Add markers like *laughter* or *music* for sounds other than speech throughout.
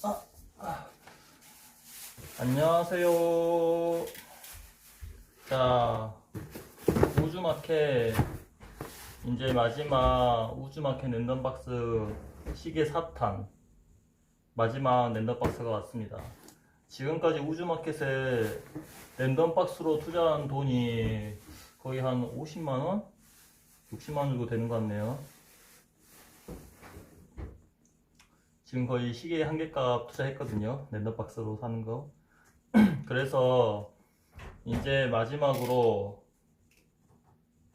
아, 아. 안녕하세요. 자, 우주마켓 이제 마지막 우주마켓 랜덤박스 시계 4탄 마지막 랜덤박스가 왔습니다. 지금까지 우주마켓에 랜덤박스로 투자한 돈이 거의 한 50만원? 60만원 정도 되는 것 같네요. 지금 거의 시계 한 개값 투자했거든요. 랜덤박스로 사는 거. *clears throat* 그래서 이제 마지막으로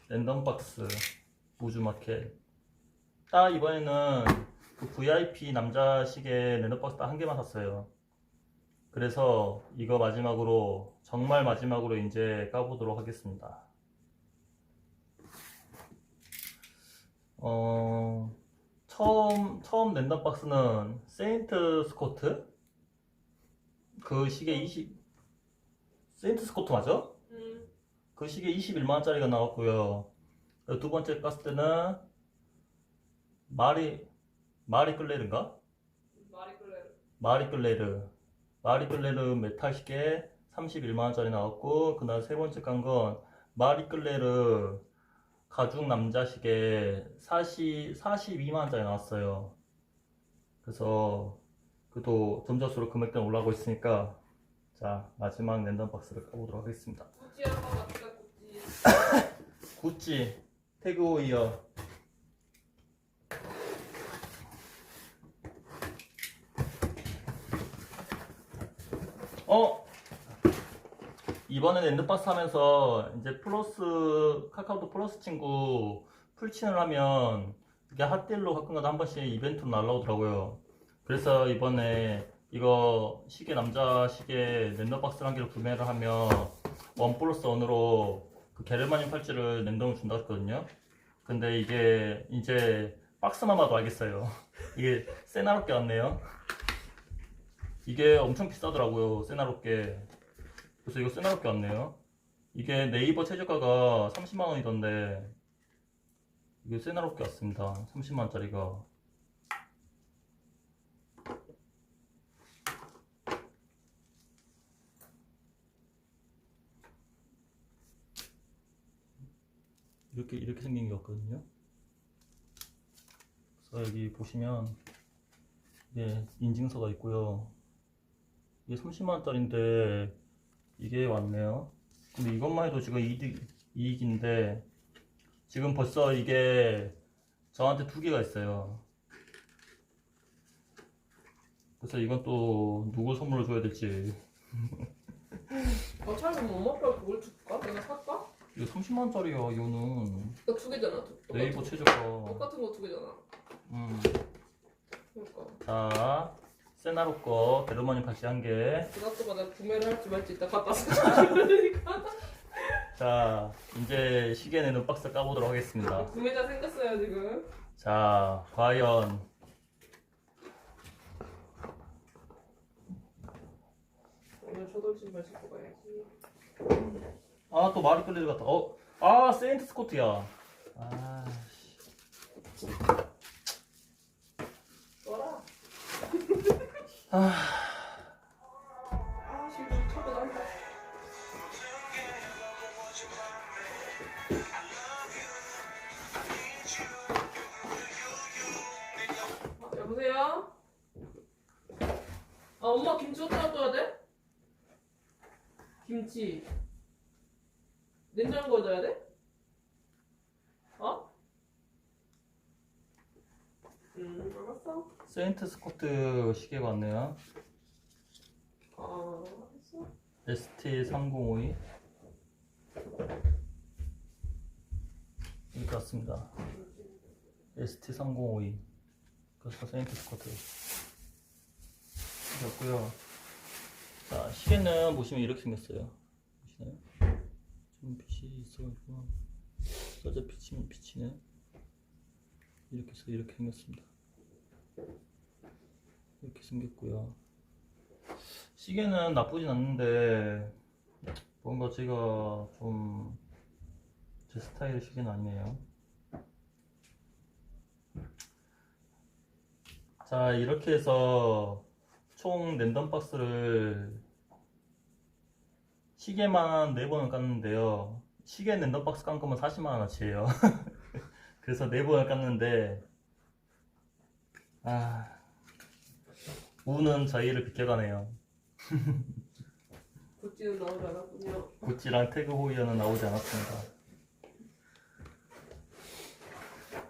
랜덤박스 우주마켓. 딱 이번에는 그 VIP 남자 시계 랜덤박스 딱 한 개만 샀어요. 그래서 이거 마지막으로 정말 마지막으로 이제 까보도록 하겠습니다. 어, 처음 처음 랜덤 박스는 세인트 스코트 그 시계 20 세인트 스코트 맞아? 음, 그 시계 21만 원짜리가 나왔고요. 두 번째 깠을 때는 마리 마리 끌레르인가? 마리 클레르. 마리 끌레르 마리 끌레르 메탈 시계 31만 원짜리 나왔고 그다음 세 번째 깐건 마리 끌레르 가죽 남자 시계 40 42만 원짜리 나왔어요. 그래서 그도 점자수로 금액대는 올라가고 있으니까 자 마지막 랜덤 박스를 까보도록 하겠습니다. 구찌 한번 구찌. *laughs* 구찌 태그 오이어 어 이번에 랜드박스 하면서 이제 플러스 카카오톡 플러스 친구 풀친을 하면 이게 핫딜로 가끔가다 한 번씩 이벤트로 날라오더라고요 그래서 이번에 이거 시계 남자 시계 랜덤박스 한 개를 구매를 하면 원 플러스 원으로 그 게르마늄 팔찌를 랜덤을 준다 했거든요. 근데 이게 이제 박스만 봐도 알겠어요. *laughs* 이게 세나롭게 왔네요. 이게 엄청 비싸더라고요. 세나롭게. 그래서 이거 세나롭게 왔네요. 이게 네이버 최저가가 30만 원이던데 이게 세나롭게 왔습니다. 30만 원짜리가. 이렇게 이렇게 생긴 게 없거든요. 그래서 여기 보시면 이게 인증서가 있고요. 이게 30만 원짜리인데 이게 왔네요. 근데 이것만 해도 지금 이득, 이익인데 지금 벌써 이게 저한테 두 개가 있어요. 그래서 이건 또 누구 선물로 줘야 될지 *laughs* 어차피 뭐 엄마 아빠가 그걸 줄까? 내가 살까? 이거 30만 원짜리야 이거는 이거 두 개잖아. 두- 똑같은 네이버 거. 최저가 똑같은 거 두 개잖아. 음. 그러니까. 자, 세나로 거 베르마늄 팔찌 한 개. 그것도가 내가 구매를 할지 말지 이따 갖다 써. 그러니까. *laughs* 자, 이제 시계 내는 박스 까보도록 하겠습니다. 구매자 생겼어요 지금. 자, 과연 오늘 초돌 신발 신고 가야지. 아또 마리 끌레르 같다. 어, 아 세인트 스코트야. 아, 씨. 써라. 아, 여보세요? 아 엄마 김치 어디다 놔둬야 돼? 김치 냉장고에 넣어야 돼? 어? 음 알았어 세인트 스코트 시계가 왔네요. 아 알았어 ST3052 이렇게 왔습니다. ST3052 그래서 세인트 스코트 이렇고요. 자 시계는 보시면 이렇게 생겼어요. 보시나요? 좀 빛이 있어가지고 써져 비치면 비치네. 이렇게 해서 이렇게 생겼습니다. 이렇게 생겼고요. 시계는 나쁘진 않는데 뭔가 제가 좀 제 스타일의 시계는 아니네요. 자 이렇게 해서 총 랜덤 박스를 시계만 4번을 깠는데요. 시계 랜덤 박스 깐 거면 40만원어치예요. *laughs* 그래서 4번을 깠는데, 아, 우는 저희를 비켜가네요. *laughs* 구찌는 나오지 않았군요. 구찌랑 태그 호이어는 나오지 않았습니다.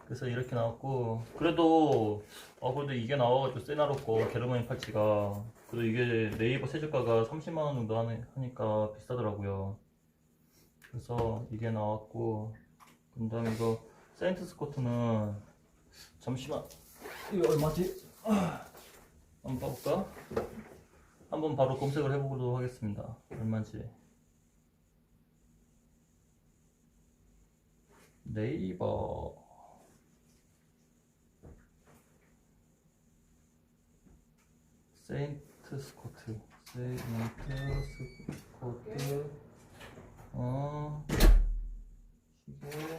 그래서 이렇게 나왔고 그래도 어 그래도 이게 나와가지고 세나롭고 게르마닌 팔찌가 그래도 이게 네이버 최저가가 30만 원 정도 하니, 하니까 비싸더라고요. 그래서 이게 나왔고 그다음에 이거 세인트 스코트는 잠시만 이거 얼마지? 아, 한번 봐볼까? 한번 바로 검색을 해보도록 하겠습니다. 얼마인지. 네이버 세인트 스코트 세인트 스코트 어 시계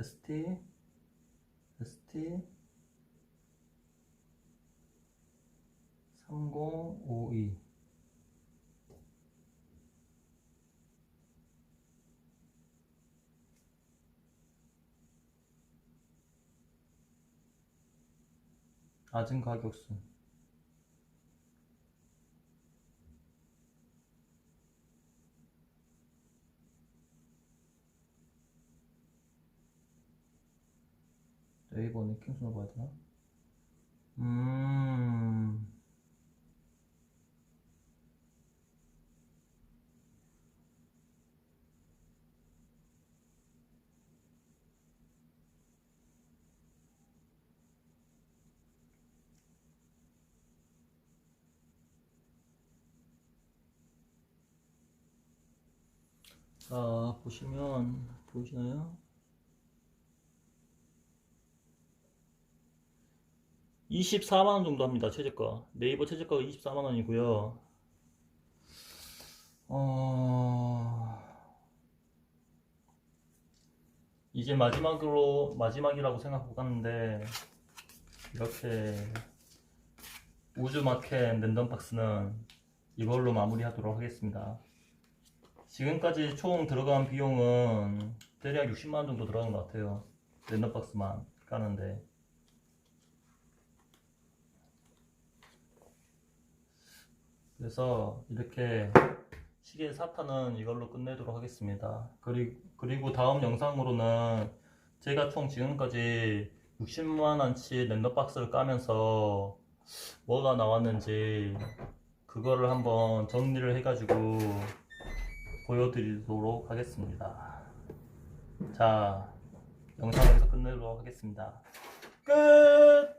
ST ST 3052 낮은 가격순 네이버 네킹순으로 봐야 되나? 음 자, 보시면, 보이시나요? 24만원 정도 합니다, 최저가. 네이버 최저가가 24만원이고요. 어... 이제 마지막으로, 마지막이라고 생각하고 갔는데, 이렇게 우주마켓 랜덤박스는 이걸로 마무리하도록 하겠습니다. 지금까지 총 들어간 비용은 대략 60만원 정도 들어간 것 같아요. 랜덤박스만 까는데. 그래서 이렇게 시계 사탄은 이걸로 끝내도록 하겠습니다. 그리고, 그리고 다음 영상으로는 제가 총 지금까지 60만원치 랜덤박스를 까면서 뭐가 나왔는지 그거를 한번 정리를 해가지고 보여드리도록 하겠습니다. 자, 영상 여기서 끝내도록 하겠습니다. 끝!